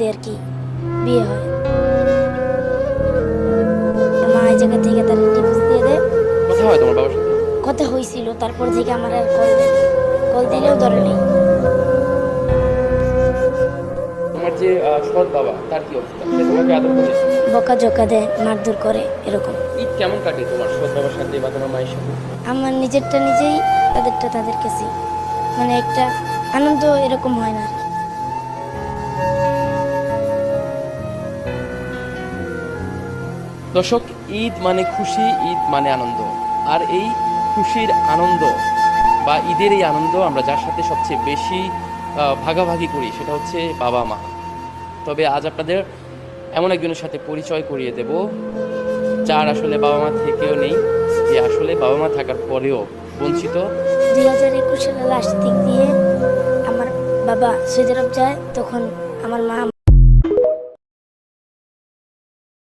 মধ্যে আর কি বিয়ে হয়। মা এই জায়গা থেকে তার ডিভোর্স দিয়ে দেয়। কথা হয় তোমার বাবার সাথে? কথা হয়েছিল তারপর থেকে আমার আর কল কল দিলেও ধরে নেই। তোমার যে সৎ বাবা তার কি অবস্থা? সে তোমাকে আদর করে? বকা জকা দেয় মারধর করে এরকম। ঈদ কেমন কাটে তোমার সৎ বাবার সাথে বা তোমার মায়ের সাথে? আমার নিজেরটা নিজেই তাদেরটা তাদের কাছে। মানে একটা আনন্দ এরকম হয় না আর কি। দর্শক, ঈদ মানে খুশি, ঈদ মানে আনন্দ। আর এই খুশির আনন্দ বা ঈদের এই আনন্দ আমরা যার সাথে সবচেয়ে বেশি ভাগাভাগি করি সেটা হচ্ছে বাবা মা। তবে আজ আপনাদের এমন একজনের সাথে পরিচয় করিয়ে দেব, যার আসলে বাবা মা থেকেও নেই, যে আসলে বাবা মা থাকার পরেও বঞ্চিত। দুই হাজার একুশ সালের লাস্ট দিক দিয়ে আমার বাবা সৌদি আরব যায়, তখন আমার মা